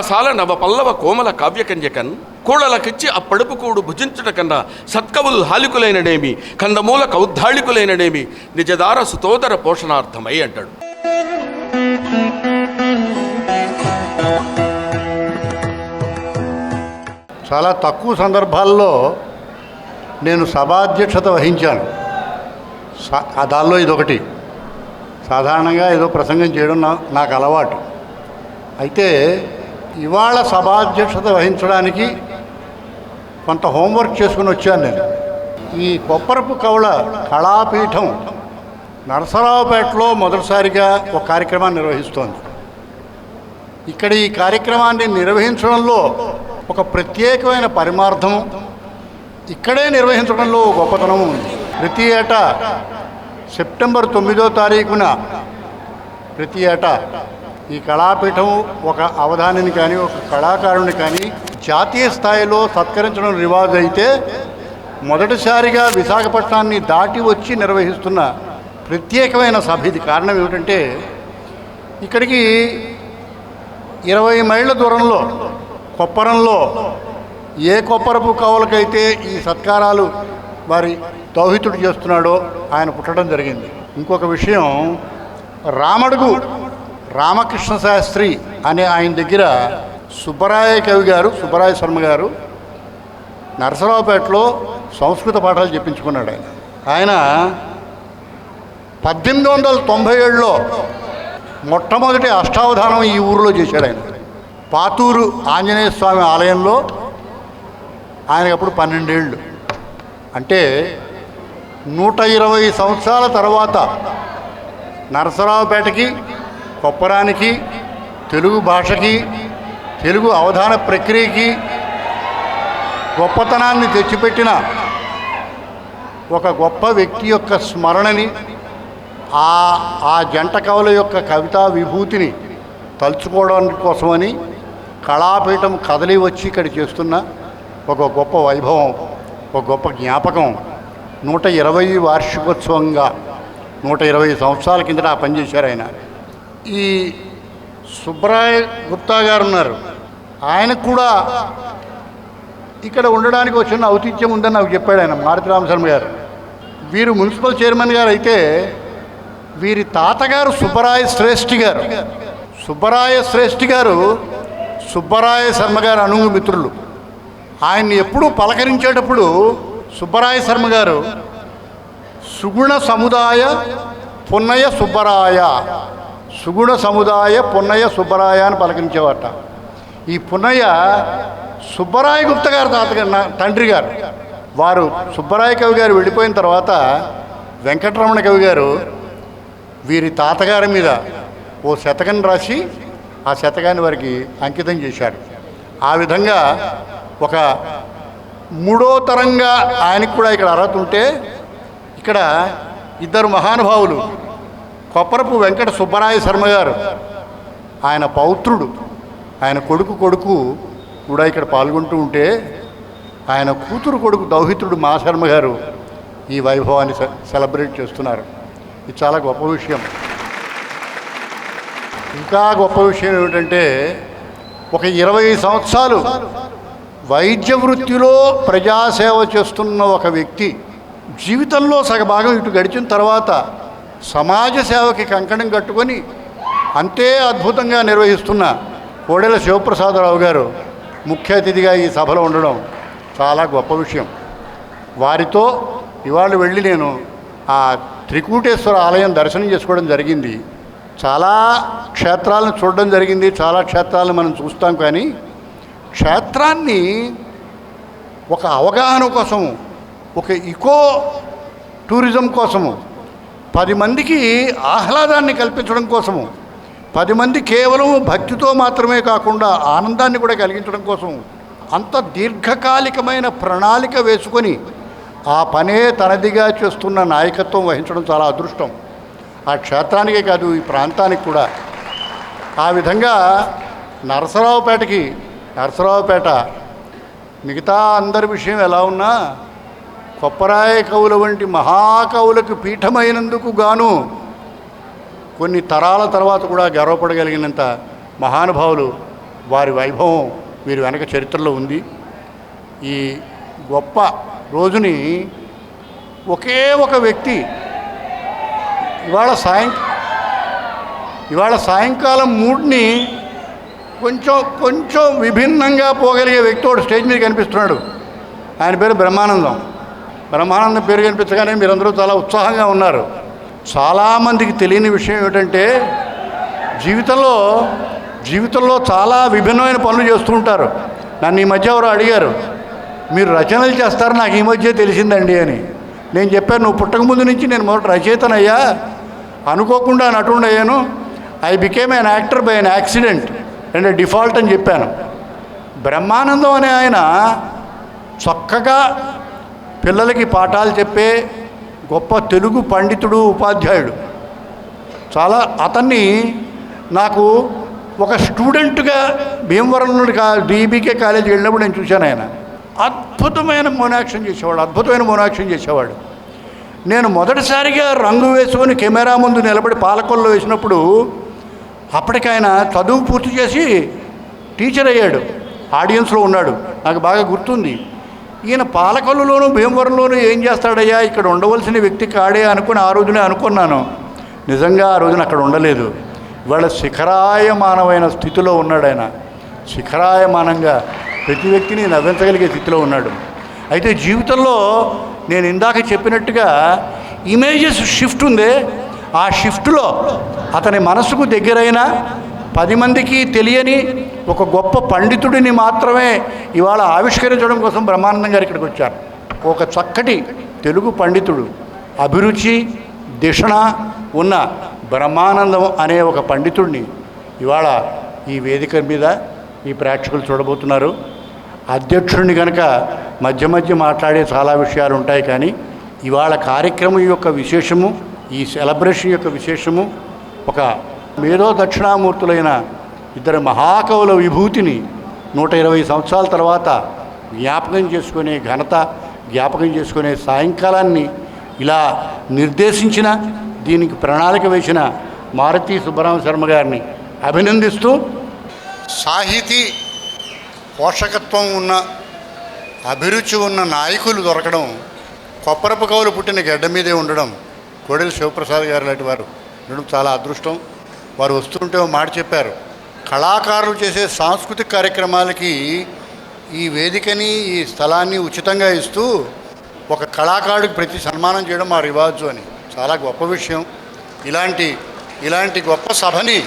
సాల నవ పల్లవ కోమల కావ్యకంజకన్ కూడలకిచ్చి అప్పడుపు కూడు భుజించుట కన్నా సత్కవులు హాలికులైనడేమి కందమూల కౌద్ధాళికులైనడేమి నిజదార సుతోదర పోషణార్థమై అంటాడు. చాలా తక్కువ సందర్భాల్లో నేను సభాధ్యక్షత వహించాను. ఆ దానిలో ఇదొకటి. సాధారణంగా ఏదో ప్రసంగం చేయడం నా నాకు అలవాటు. అయితే ఇవాళ సభాధ్యక్షత వహించడానికి కొంత హోంవర్క్ చేసుకుని వచ్చాను నేను. ఈ కొప్పరపు కవుల కళాపీఠం నరసరావుపేటలో మొదటిసారిగా ఒక కార్యక్రమాన్ని నిర్వహిస్తోంది. ఇక్కడ ఈ కార్యక్రమాన్ని నిర్వహించడంలో ఒక ప్రత్యేకమైన పరిమార్థం ఇక్కడే నిర్వహించడంలో గొప్పతనం ఉంది. ప్రతి ఏటా సెప్టెంబర్ తొమ్మిదో తారీఖున ప్రతి ఏటా ఈ కళాపీఠం ఒక అవధానిని కానీ ఒక కళాకారుని కానీ జాతీయ స్థాయిలో సత్కరించడం రివాజ్ అయితే మొదటిసారిగా విశాఖపట్నాన్ని దాటి వచ్చి నిర్వహిస్తున్న ప్రత్యేకమైన సభ. ఇది కారణం ఏమిటంటే ఇక్కడికి ఇరవై మైళ్ళ దూరంలో కొప్పరంలో ఏ కొప్పరపు కవులకైతే ఈ సత్కారాలు వారి దౌహితుడు చేస్తున్నాడో ఆయన పుట్టడం జరిగింది. ఇంకొక విషయం రామడుగు రామకృష్ణ శాస్త్రి అనే ఆయన దగ్గర సుబ్బరాయ కవి గారు సుబ్బరాయ శర్మ గారు నరసరావుపేటలో సంస్కృత పాఠాలు చెప్పించుకున్నాడు ఆయన. ఆయన పద్దెనిమిది వందల తొంభై ఏడులో మొట్టమొదటి అష్టావధానం ఈ ఊరిలో చేశాడు ఆయన. పాతూరు ఆంజనేయ స్వామి ఆలయంలో ఆయనకు అప్పుడు పన్నెండేళ్ళు. అంటే నూట ఇరవై సంవత్సరాల తర్వాత నరసరావుపేటకి కొప్పరానికి తెలుగు భాషకి తెలుగు అవధాన ప్రక్రియకి గొప్పతనాన్ని తెచ్చిపెట్టిన ఒక గొప్ప వ్యక్తి యొక్క స్మరణని ఆ ఆ జంట కవుల యొక్క కవితా విభూతిని తలుచుకోవడం కోసమని కళాపీఠం కదలి వచ్చి ఇక్కడ చేస్తున్న ఒక గొప్ప వైభవం ఒక గొప్ప జ్ఞాపకం. నూట ఇరవై వార్షికోత్సవంగా నూట ఇరవై సంవత్సరాల కిందట పనిచేశారు ఆయన. ఈ సుబ్రాయ గుప్తా గారు ఉన్నారు ఆయనకు కూడా ఇక్కడ ఉండడానికి వచ్చిన ఔతిథ్యం ఉందని నాకు చెప్పాడు ఆయన మారుతి రామశర్మ గారు. వీరు మున్సిపల్ చైర్మన్ గారు అయితే వీరి తాతగారు సుబ్బరాయ శ్రేష్ఠి గారు. సుబ్బరాయ శ్రేష్ఠి గారు సుబ్బరాయ శర్మ గారు అనుగు మిత్రులు. ఆయన్ని ఎప్పుడూ పలకరించేటప్పుడు సుబ్బరాయ శర్మ గారు సుగుణ సముదాయ పున్నయ సుబ్బరాయ సుగుణ సముదాయ పున్నయ్య సుబ్బరాయ అని పలకరించేవాట. ఈ పున్నయ్య సుబ్బరాయ గుప్త గారు తాతగారు నా తండ్రి గారు. వారు సుబ్బరాయ కవి గారు వెళ్ళిపోయిన తర్వాత వెంకటరమణ కవి గారు వీరి తాతగారి మీద ఓ శతకం రాసి ఆ శతకాన్ని వారికి అంకితం చేశారు. ఆ విధంగా ఒక మూడో తరంగా ఆయనకు కూడా ఇక్కడ అర్హత ఉంటే ఇక్కడ ఇద్దరు మహానుభావులు కొప్పరపు వెంకట సుబ్బరాయ శర్మ గారు. ఆయన పౌత్రుడు. ఆయన కొడుకు కొడుకు కూడా ఇక్కడ పాల్గొంటూ ఉంటే ఆయన కూతురు కొడుకు దౌహిత్రుడు మా శర్మ గారు ఈ వైభవాన్ని సె- సెలబ్రేట్ చేస్తున్నారు. ఇది చాలా గొప్ప విషయం. ఇంకా గొప్ప విషయం ఏమిటంటే ఒక ఇరవై సంవత్సరాలు వైద్య వృత్తిలో ప్రజాసేవ చేస్తున్న ఒక వ్యక్తి జీవితంలో సగభాగం ఇటు గడిచిన తర్వాత సమాజ సేవకి కంకణం కట్టుకొని అంతే అద్భుతంగా నిర్వహిస్తున్న కోడెల శివప్రసాదరావు గారు ముఖ్య అతిథిగా ఈ సభలో ఉండడం చాలా గొప్ప విషయం. వారితో ఇవాళ వెళ్ళి నేను ఆ త్రికూటేశ్వర ఆలయం దర్శనం చేసుకోవడం జరిగింది. చాలా క్షేత్రాలను చూడడం జరిగింది. చాలా క్షేత్రాలను మనం చూస్తాం కానీ క్షేత్రాన్ని ఒక అవగాహన కోసము ఒక ఇకో టూరిజం కోసము పది మందికి ఆహ్లాదాన్ని కల్పించడం కోసము. పది మంది కేవలం భక్తితో మాత్రమే కాకుండా ఆనందాన్ని కూడా కలిగించడం కోసం అంత దీర్ఘకాలికమైన ప్రణాళిక వేసుకొని ఆ పనే తనదిగా చేస్తున్న నాయకత్వం వహించడం చాలా అదృష్టం. ఆ క్షేత్రానికే కాదు ఈ ప్రాంతానికి కూడా. ఆ విధంగా నరసరావుపేటకి నరసరావుపేట మిగతా అందరి విషయం ఎలా ఉన్నా కొప్పరాయ కవుల వంటి మహాకవులకు పీఠమైనందుకు గాను కొన్ని తరాల తర్వాత కూడా గర్వపడగలిగినంత మహానుభావులు వారి వైభవం వీరి వెనక చరిత్రలో ఉంది. ఈ గొప్ప రోజుని ఒకే ఒక వ్యక్తి ఇవాళ సాయం ఇవాళ సాయంకాలం మూడ్ని కొంచెం కొంచెం విభిన్నంగా పోగలిగే వ్యక్తి ఒకటి స్టేజ్ మీద కనిపిస్తున్నాడు. ఆయన పేరు బ్రహ్మానందం. బ్రహ్మానందం పేరు కనిపించగానే మీరందరూ చాలా ఉత్సాహంగా ఉన్నారు. చాలామందికి తెలియని విషయం ఏమిటంటే జీవితంలో జీవితంలో చాలా విభిన్నమైన పనులు చేస్తూ ఉంటారు. నన్ను ఈ మధ్య ఎవరు అడిగారు మీరు రచనలు చేస్తారు నాకు ఈ మధ్య తెలిసిందండి అని. నేను చెప్పాను నువ్వు పుట్టక ముందు నుంచి నేను మొదట రచయితనయ్యా. అనుకోకుండా నటుండయ్యాను I became an actor by an accident. And default అని చెప్పాను. బ్రహ్మానందం అనే ఆయన చక్కగా పిల్లలకి పాఠాలు చెప్పే గొప్ప తెలుగు పండితుడు ఉపాధ్యాయుడు. చాలా అతన్ని నాకు ఒక స్టూడెంట్గా భీమవరం నుండి కా డీబీకే కాలేజీకి వెళ్ళినప్పుడు నేను చూశాను ఆయన. అద్భుతమైన మోనాక్షన్ చేసేవాడు అద్భుతమైన మోనాక్షన్ చేసేవాడు. నేను మొదటిసారిగా రంగు వేసుకొని కెమెరా ముందు నిలబడి పాలకొల్లో వేసినప్పుడు అప్పటికాయన చదువు పూర్తి చేసి టీచర్ అయ్యాడు. ఆడియన్స్లో ఉన్నాడు. నాకు బాగా గుర్తుంది. ఈయన పాలకొల్లులోను భీమవరంలోనూ ఏం చేస్తాడయ్యా? ఇక్కడ ఉండవలసిన వ్యక్తి కాడే అనుకుని ఆ రోజునే అనుకున్నాను. నిజంగా ఆ రోజున అక్కడ ఉండలేదు. ఇవాళ శిఖరాయమానమైన స్థితిలో ఉన్నాడు ఆయన. శిఖరాయమానంగా ప్రతి వ్యక్తిని నవ్వించగలిగే స్థితిలో ఉన్నాడు. అయితే జీవితంలో నేను ఇందాక చెప్పినట్టుగా ఇమేజెస్ షిఫ్ట్ ఉందే. ఆ షిఫ్ట్లో అతని మనసుకు దగ్గరైన పది మందికి తెలియని ఒక గొప్ప పండితుడిని మాత్రమే ఇవాళ ఆవిష్కరించడం కోసం బ్రహ్మానందం గారు ఇక్కడికి వచ్చారు. ఒక చక్కటి తెలుగు పండితుడు అభిరుచి దిషణ ఉన్న బ్రహ్మానందం అనే ఒక పండితుడిని ఇవాళ ఈ వేదిక మీద ఈ ప్రేక్షకులు చూడబోతున్నారు. అధ్యక్షుడిని కనుక మధ్య మధ్య మాట్లాడే చాలా విషయాలు ఉంటాయి కానీ ఇవాళ కార్యక్రమం యొక్క విశేషము ఈ సెలబ్రేషన్ యొక్క విశేషము ఒక మేధో దక్షిణామూర్తులైన ఇద్దరు మహాకవుల విభూతిని నూట ఇరవై సంవత్సరాల తర్వాత జ్ఞాపకం చేసుకునే ఘనత జ్ఞాపకం చేసుకునే సాయంకాలాన్ని ఇలా నిర్దేశించిన దీనికి ప్రణాళిక వేసిన మారుతి సుబ్బరామ శర్మ గారిని అభినందిస్తూ సాహితీ పోషకత్వం ఉన్న అభిరుచి ఉన్న నాయకులు దొరకడం కొప్పరపు కవులు పుట్టిన గడ్డ మీదే ఉండడం కోడెల శివప్రసాద్ గారు లాంటి వారు ఉండడం చాలా అదృష్టం. వారు వస్తుంటే మాట చెప్పారు. కళాకారులు చేసే సాంస్కృతిక కార్యక్రమాలకి ఈ వేదికని ఈ స్థలాన్ని ఉచితంగా ఇస్తూ ఒక కళాకారుడికి ప్రతి సన్మానం చేయడం మా రివాజు అని. చాలా గొప్ప విషయం. ఇలాంటి ఇలాంటి గొప్ప సభని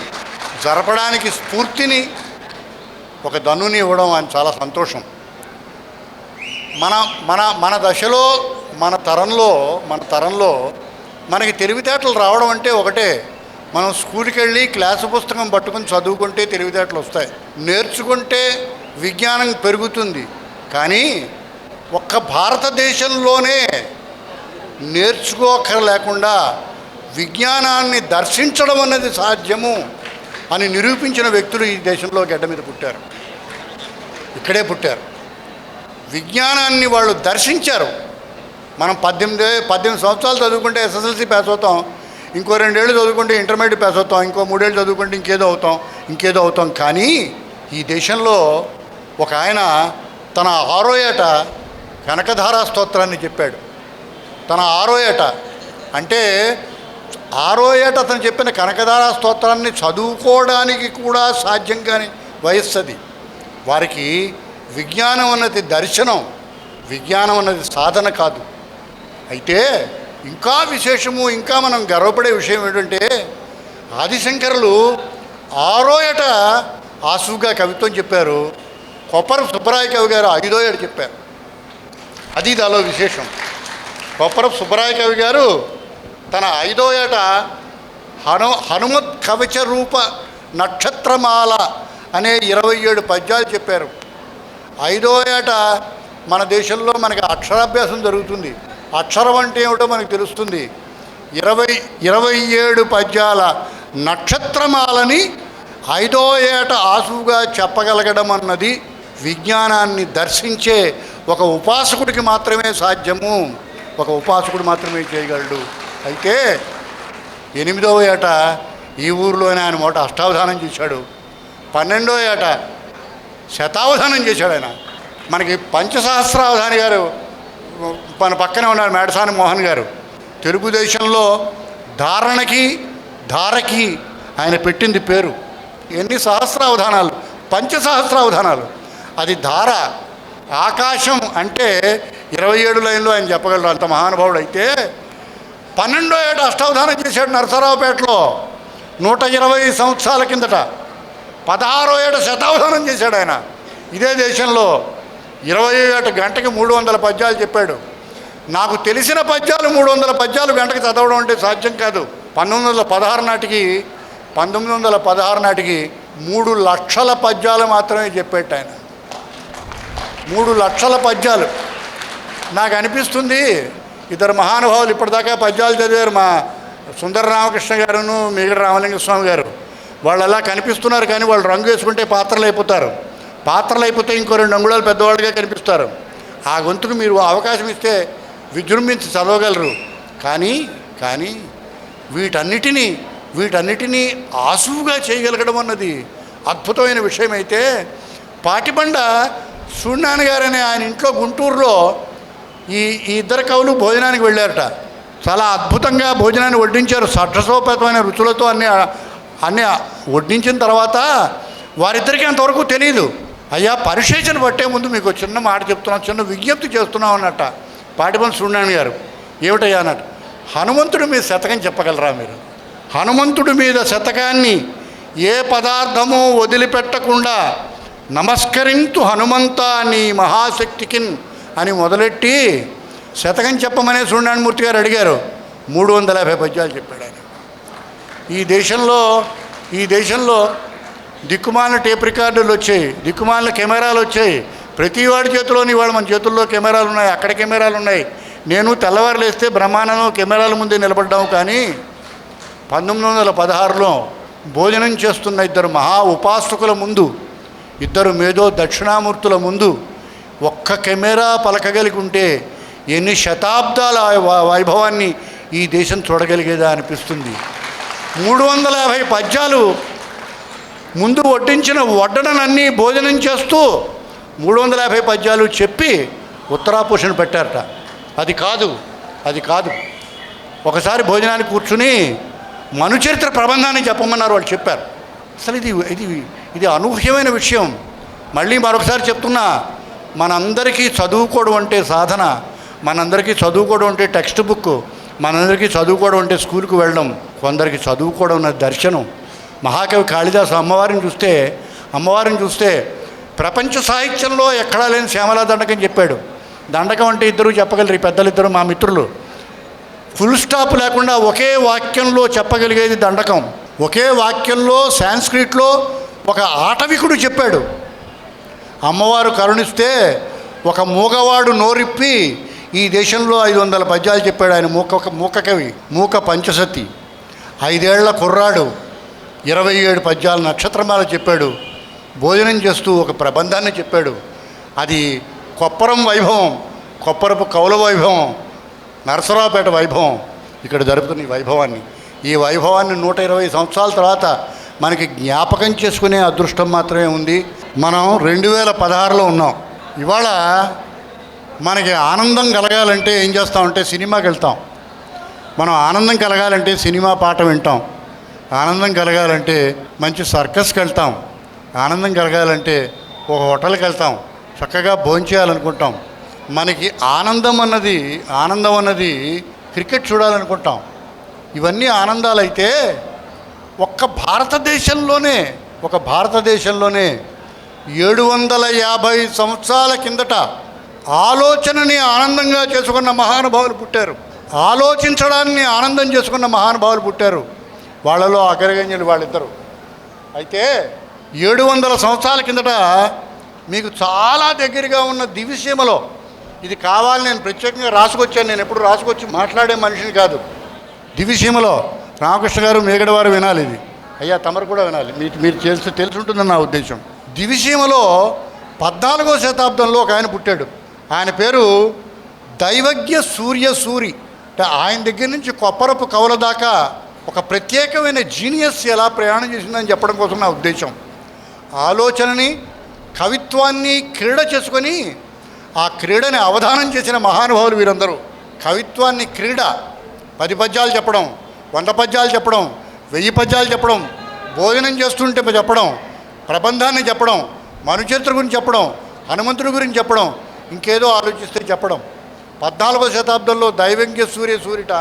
జరపడానికి స్ఫూర్తిని ఒక ధనుని ఇవ్వడం అని చాలా సంతోషం. మన మన మన దశలో మన తరంలో మన తరంలో మనకి తెలివితేటలు రావడం అంటే ఒకటే. మనం స్కూల్కి వెళ్ళి క్లాసు పుస్తకం పట్టుకొని చదువుకుంటే తెలివితేటలు వస్తాయి. నేర్చుకుంటే విజ్ఞానం పెరుగుతుంది. కానీ ఒక్క భారతదేశంలోనే నేర్చుకోకర లేకుండా విజ్ఞానాన్ని దర్శించడం అన్నది సాధ్యము అని నిరూపించిన వ్యక్తులు ఈ దేశంలో గడ్డ మీద పుట్టారు. ఇక్కడే పుట్టారు. విజ్ఞానాన్ని వాళ్ళు దర్శించారు. మనం పద్దెనిమిది పద్దెనిమిది సంవత్సరాలు చదువుకుంటే ఎస్ఎస్ఎల్సీ పాస్ అవుతాం. ఇంకో రెండేళ్ళు చదువుకుంటే ఇంటర్మీడియట్ పాస్ అవుతాం ఇంకో మూడేళ్ళు చదువుకుంటే ఇంకేదో అవుతాం ఇంకేదో అవుతాం. కానీ ఈ దేశంలో ఒక ఆయన తన ఆరో ఏట కనకధారా స్తోత్రాన్ని చెప్పాడు. తన ఆరో ఏట. అంటే ఆరో ఏట అతను చెప్పిన కనకధారా స్తోత్రాన్ని చదువుకోవడానికి కూడా సాధ్యం కాని వయస్సు అది. వారికి విజ్ఞానం అన్నది దర్శనం విజ్ఞానం అన్నది సాధన కాదు. అయితే ఇంకా విశేషము ఇంకా మనం గర్వపడే విషయం ఏంటంటే ఆదిశంకరులు ఆరో ఏట ఆసుగా కవిత్వం చెప్పారు. కొప్పర సుబ్బరాయ కవి గారు ఐదో ఏట చెప్పారు. అది దాలో విశేషం. కొప్పర సుబ్బరాయ కవి గారు తన ఐదో ఏట హను హనుమత్ కవచ రూప నక్షత్రమాల అనే ఇరవై ఏడు పద్యాలు చెప్పారు. ఐదో ఏట మన దేశంలో మనకి అక్షరాభ్యాసం జరుగుతుంది. అక్షరం అంటే ఏమిటో మనకు తెలుస్తుంది. ఇరవై ఇరవై ఏడు పద్యాల నక్షత్రమాలని ఐదో ఏట ఆసువుగా చెప్పగలగడం అన్నది విజ్ఞానాన్ని దర్శించే ఒక ఉపాసకుడికి మాత్రమే సాధ్యము. ఒక ఉపాసకుడు మాత్రమే చేయగలడు. అయితే ఎనిమిదవ ఏట ఈ ఊరిలోనే ఆయన మొదట అష్టావధానం చేశాడు. పన్నెండో ఏట శతావధానం చేశాడు ఆయన. మనకి పంచసహస్రావధాని గారు మన పక్కనే ఉన్నారు మేడసాని మోహన్ గారు. తెలుగుదేశంలో ధారణకి ధారకి ఆయన పెట్టింది పేరు. ఎన్ని సహస్రావధానాలు పంచసహస్రావధానాలు అది ధార. ఆకాశం అంటే ఇరవై ఏడు లైన్లో ఆయన చెప్పగలరు. అంత మహానుభావుడు అయితే పన్నెండో ఏట అష్టావధానం చేశాడు నరసరావుపేటలో. నూట ఇరవై సంవత్సరాల కిందట పదహారో ఏడు శతావధానం చేశాడు ఆయన. ఇదే దేశంలో ఇరవై ఏట గంటకి మూడు వందల పద్యాలు చెప్పాడు. నాకు తెలిసిన పద్యాలు మూడు వందల పద్యాలు గంటకి చదవడం అంటే సాధ్యం కాదు. పంతొమ్మిది వందల పదహారు నాటికి పంతొమ్మిది వందల పదహారు నాటికి మూడు లక్షల పద్యాలు మాత్రమే చెప్పేట ఆయన. మూడు లక్షల పద్యాలు. నాకు అనిపిస్తుంది ఇద్దరు మహానుభావులు ఇప్పటిదాకా పద్యాలు చదివారు మా సుందర రామకృష్ణ గారును మిగిలిన రామలింగస్వామి గారు. వాళ్ళు అలా కనిపిస్తున్నారు కానీ వాళ్ళు రంగు వేసుకుంటే పాత్రలు అయిపోతారు. పాత్రలు అయిపోతే ఇంకో రెండు అంగుళాలు పెద్దవాళ్ళుగా కనిపిస్తారు. ఆ గొంతును మీరు అవకాశం ఇస్తే విజృంభించి చదవగలరు. కానీ కానీ వీటన్నిటినీ వీటన్నిటినీ ఆసువుగా చేయగలగడం అన్నది అద్భుతమైన విషయం అయితే పాటిబండ సూర్యనారాయణ ఆయన ఇంట్లో గుంటూరులో ఈ ఈ ఇద్దరు కవులు భోజనానికి వెళ్ళారట. చాలా అద్భుతంగా భోజనాన్ని వడ్డించారు. సఠసోపేతమైన రుచులతో అన్ని అన్ని వడ్డించిన తర్వాత వారిద్దరికీ అంతవరకు తెలియదు అయ్యా పరిశేషణ పట్టే ముందు మీకు చిన్న మాట చెప్తున్నాం చిన్న విజ్ఞప్తి చేస్తున్నాం అన్నట్ట. పాటిపల్లి సూర్యనారాయణ గారు ఏమిటయ్యా అన్నట్టు హనుమంతుడి మీద శతకం చెప్పగలరా మీరు? హనుమంతుడి మీద శతకాన్ని ఏ పదార్థము వదిలిపెట్టకుండా నమస్కరింతు హనుమంత నీ మహాశక్తికిన్ అని మొదలెట్టి శతకం చెప్పమనే సూర్యనారాయణమూర్తి గారు అడిగారు. మూడు వందల యాభై పద్యాలు చెప్పాడు ఆయన. ఈ దేశంలో ఈ దేశంలో దిక్కుమాలిన టేప్ రికార్డులు వచ్చాయి దిక్కుమాలిన కెమెరాలు వచ్చాయి. ప్రతి వాడి చేతిలోని వాడు మన చేతుల్లో కెమెరాలు ఉన్నాయి అక్కడ కెమెరాలు ఉన్నాయి. నేను తెల్లవారు లేస్తే కెమెరాల ముందే నిలబడ్డాము కానీ పంతొమ్మిది వందల పదహారులో భోజనం చేస్తున్న ఇద్దరు మహా ఉపాసకుల ముందు ఇద్దరు మేధో దక్షిణామూర్తుల ముందు ఒక్క కెమెరా పలకగలిగి ఉంటే ఎన్ని శతాబ్దాల వైభవాన్ని ఈ దేశం చూడగలిగేదా అనిపిస్తుంది. మూడు వందల యాభై పద్యాలు ముందు వడ్డించిన వడ్డనన్నీ భోజనం చేస్తూ మూడు వందల యాభై పద్యాలు చెప్పి ఉత్తరాపోషణ పెట్టారట. అది కాదు అది కాదు. ఒకసారి భోజనానికి కూర్చుని మనుచరిత్ర ప్రబంధాన్ని చెప్పమన్నారు వాళ్ళు చెప్పారు. అసలు ఇది ఇది ఇది అనూహ్యమైన విషయం. మళ్ళీ మరొకసారి చెప్తున్నా మనందరికీ చదువుకోవడం అంటే సాధన మనందరికీ చదువుకోవడం అంటే టెక్స్ట్ బుక్ మనందరికీ చదువుకోవడం అంటే స్కూల్కి వెళ్ళడం కొందరికి చదువుకోవడం అన్న దర్శనం. మహాకవి కాళిదాసు అమ్మవారిని చూస్తే అమ్మవారిని చూస్తే ప్రపంచ సాహిత్యంలో ఎక్కడా లేని శ్యామలా దండకం చెప్పాడు. దండకం అంటే ఇద్దరు చెప్పగలరు ఈ పెద్దలిద్దరు మా మిత్రులు. ఫుల్ స్టాప్ లేకుండా ఒకే వాక్యంలో చెప్పగలిగేది దండకం. ఒకే వాక్యంలో సాంస్క్రిట్లో ఒక ఆటవికుడు చెప్పాడు. అమ్మవారు కరుణిస్తే ఒక మూగవాడు నోరిప్పి ఈ దేశంలో ఐదు వందల పద్యాలు చెప్పాడు ఆయన మూక మూక కవి మూక పంచసతి. ఐదేళ్ళ కుర్రాడు. ఇరవై ఏడు పద్యాలు నక్షత్రమాల చెప్పాడు. భోజనం చేస్తూ ఒక ప్రబంధాన్ని చెప్పాడు. అది కొప్పరం వైభవం కొప్పరపు కౌల వైభవం నరసరావుపేట వైభవం ఇక్కడ జరుపుతున్న ఈ వైభవాన్ని. ఈ వైభవాన్ని నూట ఇరవై సంవత్సరాల తర్వాత మనకి జ్ఞాపకం చేసుకునే అదృష్టం మాత్రమే ఉంది. మనం రెండు వేల పదహారులో ఉన్నాం. ఇవాళ మనకి ఆనందం కలగాలంటే ఏం చేస్తామంటే సినిమాకి వెళ్తాం. మనం ఆనందం కలగాలంటే సినిమా పాట వింటాం. ఆనందం కలగాలంటే మంచి సర్కస్కి వెళ్తాం. ఆనందం కలగాలంటే ఒక హోటల్కి వెళ్తాం. చక్కగా భోంచేయాలనుకుంటాం మనకి ఆనందం అన్నది ఆనందం అన్నది క్రికెట్ చూడాలనుకుంటాం. ఇవన్నీ ఆనందాలైతే ఒక్క భారతదేశంలోనే ఒక భారతదేశంలోనే ఏడు వందల యాభై సంవత్సరాల కిందట ఆలోచనని ఆనందంగా చేసుకున్న మహానుభావులు పుట్టారు. ఆలోచించడాన్ని ఆనందం చేసుకున్న మహానుభావులు పుట్టారు. వాళ్ళలో అగ్రగణ్యులు వాళ్ళిద్దరు. అయితే ఏడు వందల సంవత్సరాల కిందట మీకు చాలా దగ్గరగా ఉన్న దివిసీమలో ఇది కావాలని నేను ప్రత్యేకంగా రాసుకొచ్చాను. నేను ఎప్పుడు రాసుకొచ్చి మాట్లాడే మనిషిని కాదు. దివిసీమలో రామకృష్ణ గారు మేగడవారు వినాలి ఇది. అయ్యా తమరు కూడా వినాలి. మీకు మీరు చేస్తే తెలుసుంటుందని నా ఉద్దేశం. దివిసీమలో పద్నాలుగో శతాబ్దంలో ఒక ఆయన పుట్టాడు. ఆయన పేరు దైవజ్ఞ సూర్య సూరి అంటే ఆయన దగ్గర నుంచి కొప్పరపు కవుల దాకా ఒక ప్రత్యేకమైన జీనియస్ ఎలా ప్రయాణం చేసిందని చెప్పడం కోసం నా ఉద్దేశం. ఆలోచనని కవిత్వాన్ని క్రీడ చేసుకొని ఆ క్రీడని అవధానం చేసిన మహానుభావులు వీరందరూ. కవిత్వాన్ని క్రీడ పది పద్యాలు చెప్పడం వంద పద్యాలు చెప్పడం వెయ్యి పద్యాలు చెప్పడం భోజనం చేస్తుంటే చెప్పడం ప్రబంధాన్ని చెప్పడం మనుచరిత్ర గురించి చెప్పడం హనుమంతుడి గురించి చెప్పడం ఇంకేదో ఆలోచిస్తే చెప్పడం. పద్నాలుగో శతాబ్దంలో దైవంగ్య సూర్య సూరిట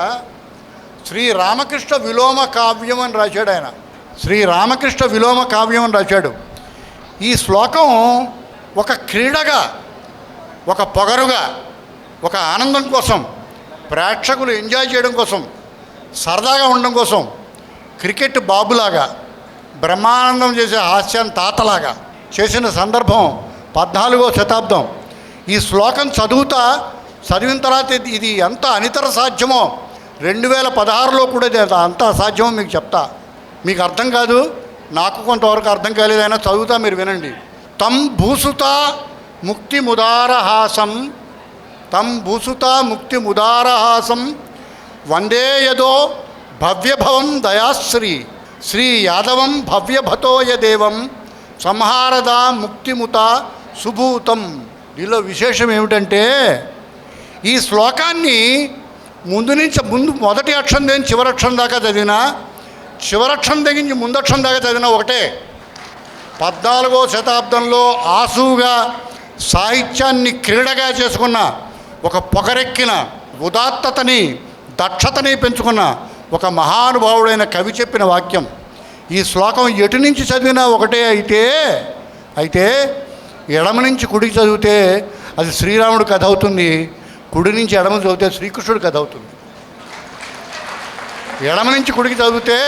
శ్రీ రామకృష్ణ విలోమ కావ్యం అని రాశాడు ఆయన. శ్రీ రామకృష్ణ విలోమ కావ్యం అని రాశాడు. ఈ శ్లోకం ఒక క్రీడగా ఒక పొగరుగా ఒక ఆనందం కోసం ప్రేక్షకులు ఎంజాయ్ చేయడం కోసం సరదాగా ఉండడం కోసం క్రికెట్ బాబులాగా బ్రహ్మానందం చేసే హాస్యాన్ని తాతలాగా చేసిన సందర్భం పద్నాలుగో శతాబ్దం. ఈ శ్లోకం చదువుతా చదివిన తర్వాత ఇది- ఇది ఎంత అనితర సాధ్యమో రెండు వేల పదహారులో కూడా ఇది అంత అసాధ్యమో మీకు చెప్తా. మీకు అర్థం కాదు? నాకు కొంతవరకు అర్థం కాలేదైనా చదువుతా మీరు వినండి. తం భూసుత ముక్తి ముదారహాసం. తం భూసుత ముక్తి ముదారహాసం. వందే యదో భవ్యభవం దయాశ్రీ. శ్రీ యాదవం భవ్యభతోయ దేవం సంహారద ముక్తిముత సుభూతం. దీనిలో విశేషం ఏమిటంటే ఈ శ్లోకాన్ని ముందు నుంచి ముందు మొదటి అక్షరం దగ్గర చివరక్షరం దాకా చదివినా చివరక్షరం దగ్గర నుంచి ముందక్షరం దాకా చదివినా ఒకటే. పద్నాలుగో శతాబ్దంలో ఆసువుగా సాహిత్యాన్ని క్రీడగా చేసుకున్న ఒక పొగరెక్కిన ఉదాత్తతని దక్షతని పెంచుకున్న ఒక మహానుభావుడైన కవి చెప్పిన వాక్యం. ఈ శ్లోకం ఎటు నుంచి చదివినా ఒకటే అయితే అయితే ఎడమ నుంచి కుడికి చదివితే అది శ్రీరాముడు కథ అవుతుంది. కుడి నుంచి ఎడమ చదివితే శ్రీకృష్ణుడు కథ అవుతుంది. ఎడమ నుంచి కుడికి చదివితే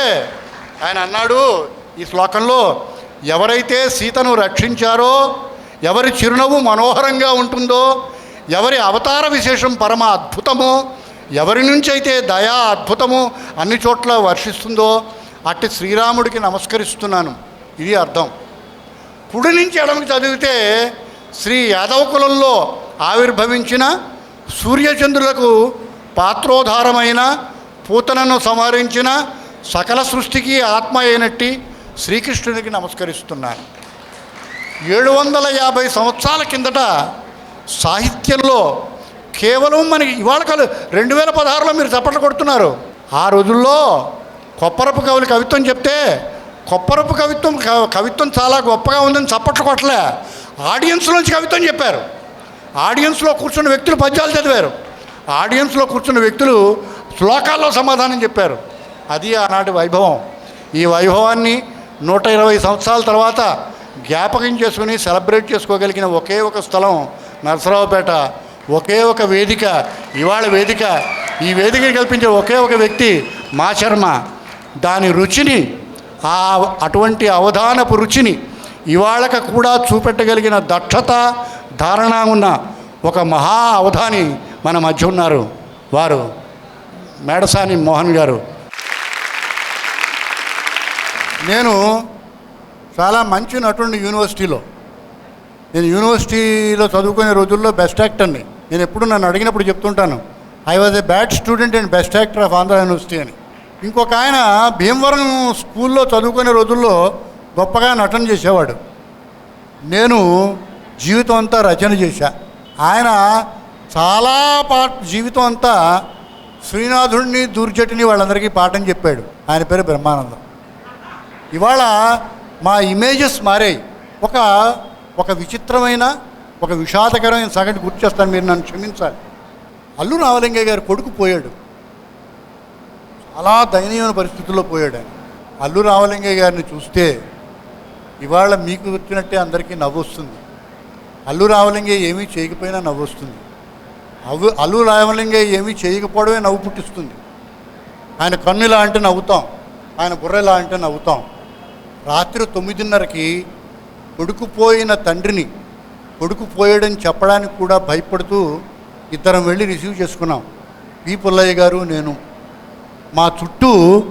ఆయన అన్నాడు ఈ శ్లోకంలో ఎవరైతే సీతను రక్షించారో ఎవరి చిరునవ్వు మనోహరంగా ఉంటుందో ఎవరి అవతార విశేషం పరమ అద్భుతమో ఎవరి నుంచి అయితే దయా అద్భుతము అన్ని చోట్ల వర్షిస్తుందో అట్టి శ్రీరాముడికి నమస్కరిస్తున్నాను. ఇది అర్థం. కుడి నుంచి ఎడమకి చదివితే శ్రీ యాదవ కులంలో ఆవిర్భవించిన సూర్యచంద్రులకు పాత్రోధారమైన పూతనను సంహరించిన సకల సృష్టికి ఆత్మ అయినట్టి శ్రీకృష్ణునికి నమస్కరిస్తున్నాను. ఏడు వందల యాభై సంవత్సరాల కిందట సాహిత్యంలో కేవలం మనకి ఇవాళ కలు రెండు వేల పదహారులో మీరు చప్పట్లు కొడుతున్నారు. ఆ రోజుల్లో కొప్పరపు కవులు కవిత్వం చెప్తే కొప్పరపు కవిత్వం క- కవిత్వం చాలా గొప్పగా ఉందని చప్పట్లు కొట్టలే. ఆడియన్స్లోంచి కవిత్వం చెప్పారు. ఆడియన్స్లో కూర్చున్న వ్యక్తులు పద్యాలు చదివారు. ఆడియన్స్లో కూర్చున్న వ్యక్తులు శ్లోకాల్లో సమాధానం చెప్పారు. అది ఆనాటి వైభవం. ఈ వైభవాన్ని నూట ఇరవై సంవత్సరాల తర్వాత జ్ఞాపకం చేసుకుని సెలబ్రేట్ చేసుకోగలిగిన ఒకే ఒక స్థలం నరసరావుపేట. ఒకే ఒక వేదిక ఇవాళ వేదిక. ఈ వేదిక కల్పించే ఒకే ఒక వ్యక్తి మా శర్మ. దాని రుచిని ఆ అటువంటి అవధానపు రుచిని ఇవాళక కూడా చూపెట్టగలిగిన దక్షత ధారణ ఉన్న ఒక మహా అవధాని మన మధ్య ఉన్నారు వారు మేడసాని మోహన్ గారు. నేను చాలా మంచి నటుడిని యూనివర్సిటీలో. నేను యూనివర్సిటీలో చదువుకునే రోజుల్లో బెస్ట్ యాక్టర్ని. నేను ఎప్పుడు నన్ను అడిగినప్పుడు చెప్తుంటాను I was a bad student and best actor of Andhra university అని. ఇంకొక ఆయన భీమవరం స్కూల్లో చదువుకునే రోజుల్లో గొప్పగా నటన చేసేవాడు. నేను జీవితం అంతా రచన చేశా. ఆయన చాలా పాట జీవితం అంతా శ్రీనాథుడిని దూర్జటిని వాళ్ళందరికీ పాఠం చెప్పాడు. ఆయన పేరు బ్రహ్మానందం. ఇవాళ మా ఇమేజెస్ మారాయి. ఒక ఒక విచిత్రమైన ఒక విషాదకరమైన సంగతి గుర్తు చేస్తాను మీరు నన్ను క్షమించాలి. అల్లు రామలింగయ్య గారు కొడుకు పోయాడు. చాలా దయనీయమైన పరిస్థితుల్లో పోయాడు ఆయన. అల్లు రామలింగయ్య గారిని చూస్తే ఇవాళ మీకు వచ్చినట్టే అందరికీ నవ్వు వస్తుంది అల్లు రావలింగే ఏమీ చేయకపోయినా నవ్వు వస్తుంది అవ్వు అల్లు రావలింగే ఏమీ చేయకపోవడమే నవ్వు పుట్టిస్తుంది. ఆయన కన్ను ఇలా అంటే నవ్వుతాం. ఆయన బుర్ర ఇలా అంటే నవ్వుతాం. రాత్రి తొమ్మిదిన్నరకి కొడుకుపోయిన తండ్రిని కొడుకుపోయాడని చెప్పడానికి కూడా భయపడుతూ ఇద్దరం వెళ్ళి రిసీవ్ చేసుకున్నాం. పి. పుల్లయ్య గారు నేను. మా చుట్టూ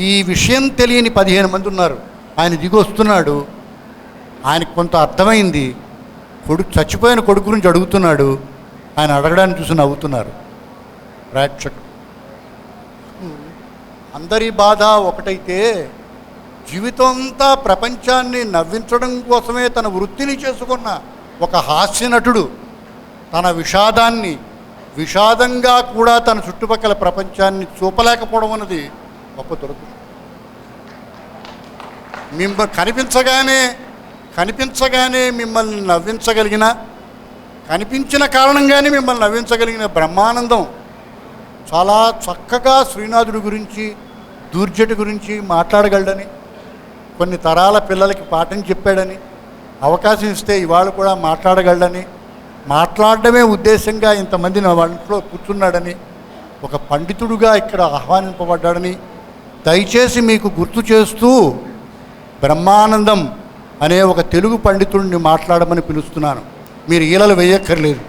ఈ విషయం తెలియని పదిహేను మంది ఉన్నారు. ఆయన దిగొస్తున్నాడు ఆయనకు కొంత అర్థమైంది. కొడుకు చచ్చిపోయిన కొడుకు గురించి అడుగుతున్నాడు. ఆయన అడగడానికి చూసి నవ్వుతున్నారు. ప్రేక్షకుడు అందరి బాధ ఒకటైతే జీవితం అంతా ప్రపంచాన్ని నవ్వించడం కోసమే తన వృత్తిని చేసుకున్న ఒక హాస్య నటుడు. తన విషాదాన్ని విషాదంగా కూడా తన చుట్టుపక్కల ప్రపంచాన్ని చూపలేకపోవడం అన్నది గొప్ప దొరుకుతుంది మిమ్మ కనిపించగానే కనిపించగానే మిమ్మల్ని నవ్వించగలిగిన కనిపించిన కారణంగానే మిమ్మల్ని నవ్వించగలిగిన బ్రహ్మానందం చాలా చక్కగా శ్రీనాథుడి గురించి దూర్జటి గురించి మాట్లాడగలడని కొన్ని తరాల పిల్లలకి పాఠం చెప్పాడని అవకాశం ఇస్తే ఇవాళ కూడా మాట్లాడగలడని మాట్లాడడమే ఉద్దేశంగా ఇంతమంది నా వంట్లో కూర్చున్నాడని ఒక పండితుడుగా ఇక్కడ ఆహ్వానింపబడ్డాడని దయచేసి మీకు గుర్తు చేస్తూ బ్రహ్మానందం అనే ఒక తెలుగు పండితుడిని మాట్లాడమని పిలుస్తున్నాను. మీరు ఈలలు వేయక్కర్లేదు.